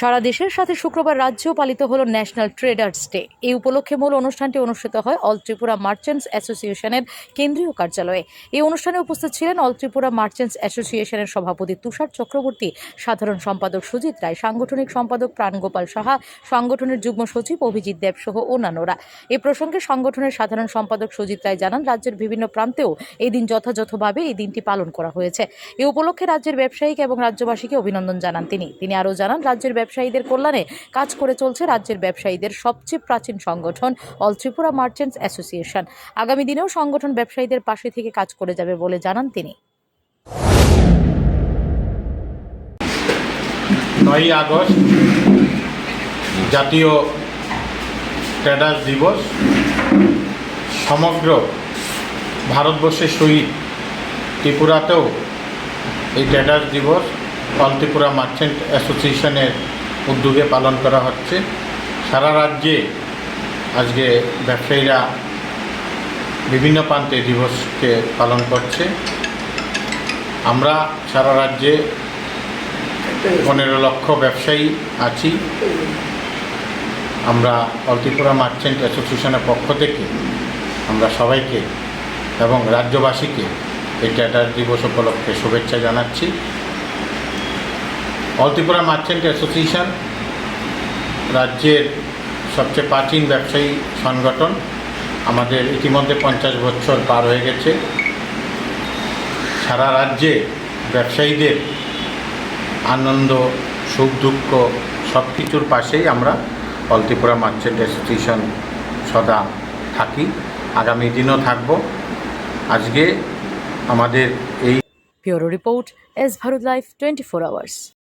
সারা দেশের সাথে শুক্রবার রাজ্যেও পালিত হল ন্যাশনাল ট্রেডার্স ডে। এই উপলক্ষে মূল অনুষ্ঠানটি অনুষ্ঠিত হয় অল ত্রিপুরা মার্চেন্টস অ্যাসোসিয়েশনের কেন্দ্রীয় কার্যালয়ে। এই অনুষ্ঠানে উপস্থিত ছিলেন অল ত্রিপুরা মার্চেন্টস অ্যাসোসিয়েশনের সভাপতি তুষার চক্রবর্তী, সাধারণ সম্পাদক সুজিত রায়, সাংগঠনিক সম্পাদক প্রাণগোপাল সাহা, সংগঠনের যুগ্ম সচিব অভিজিৎ দেব সহ অন্যান্যরা। এ প্রসঙ্গে সংগঠনের সাধারণ সম্পাদক সুজিত রায় জানান, রাজ্যের বিভিন্ন প্রান্তেও এই দিন যথাযথভাবে এই দিনটি পালন করা হয়েছে। এই উপলক্ষে রাজ্যের ব্যবসায়িক এবং রাজ্যবাসীকে অভিনন্দন জানান তিনি। তিনি আরও জানান, রাজ্যের ব্যবসায়ীদের কল্যাণে কাজ করে চলছে রাজ্যের ব্যবসায়ীদের সবচেয়ে প্রাচীন সংগঠন অল ত্রিপুরা মার্চেন্টস অ্যাসোসিয়েশন। আগামী দিনেও সংগঠন ব্যবসায়ীদের পাশে থেকে কাজ করে যাবে বলে জানান তিনি। নয়ই আগস্ট, জাতীয় ট্রেডার্স দিবস, সমগ্র ভারতবর্ষের সহিত ত্রিপুরাতেও এই ট্রেডার্স দিবস অল ত্রিপুরা মার্চেন্ট অ্যাসোসিয়েশনের উদ্যোগে পালন করা হচ্ছে। সারা রাজ্যে আজকে ব্যবসায়ীরা বিভিন্ন প্রান্তে দিবসকে পালন করছে। আমরা সারা রাজ্যে পনেরো লক্ষ ব্যবসায়ী আছি। আমরা অল্টিপুরা মার্চেন্ট অ্যাসোসিয়েশনের পক্ষ থেকে আমরা সবাইকে এবং রাজ্যবাসীকে এই ট্যাটার দিবস উপলক্ষে শুভেচ্ছা জানাচ্ছি। অল্টিপুরা মার্চেন্ট অ্যাসোসিয়েশন রাজ্যের সবচেয়ে প্রাচীন ব্যবসায়ী সংগঠন। আমাদের ইতিমধ্যে পঞ্চাশ বছর পার হয়ে গেছে। সারা রাজ্যে ব্যবসায়ীদের আনন্দ, সুখ, দুঃখ সব কিছুর পাশেই আমরা অল ত্রিপুরা মার্চেন্ট অ্যাসোসিয়েশন সদা থাকি। আগামী দিনও থাকব। আজকে আমাদের এই bureau report, S Bharat life, twenty four hours.